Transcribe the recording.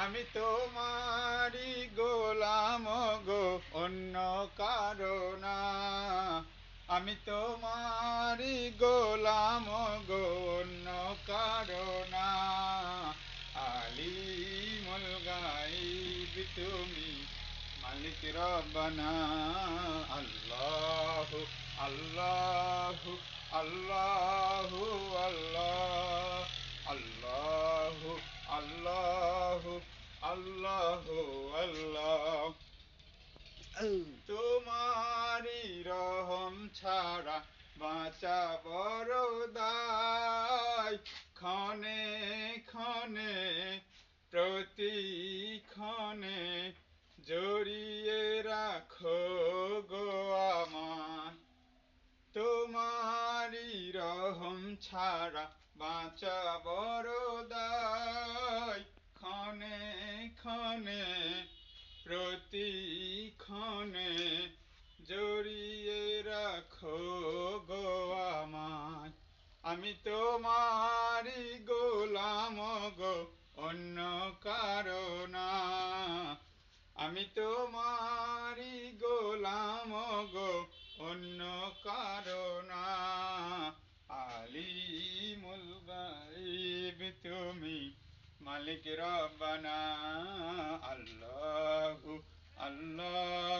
আমি তোমারি গোলাম গো, অন্য কারণা আমি তোমারি গোলাম গো, অন্য কারণা আলিমুল গাইব তুমি, মালিক রব্বানা। আল্লাহ আল্লাহ আল্লাহ। আল্লাহ আল্লাহ। তোমারি রহম ছাড়া বাঁচা বড় দায়। ক্ষণে ক্ষণে, প্রতি ক্ষণে জড়িয়ে রাখো গো আমার। তোমারি রহম ছাড়া বাঁচা বড় দায়। প্রতিক্ষণে জড়িয়ে রাখো গো আমায়। আমি তোমারি গোলাম গো, অন্য কারণা আমি তোমারি গোলাম গো, অন্য কারণা আলিমুল গাইব তুমি মালিক রব্বানা, আল্লাহু আল্লাহু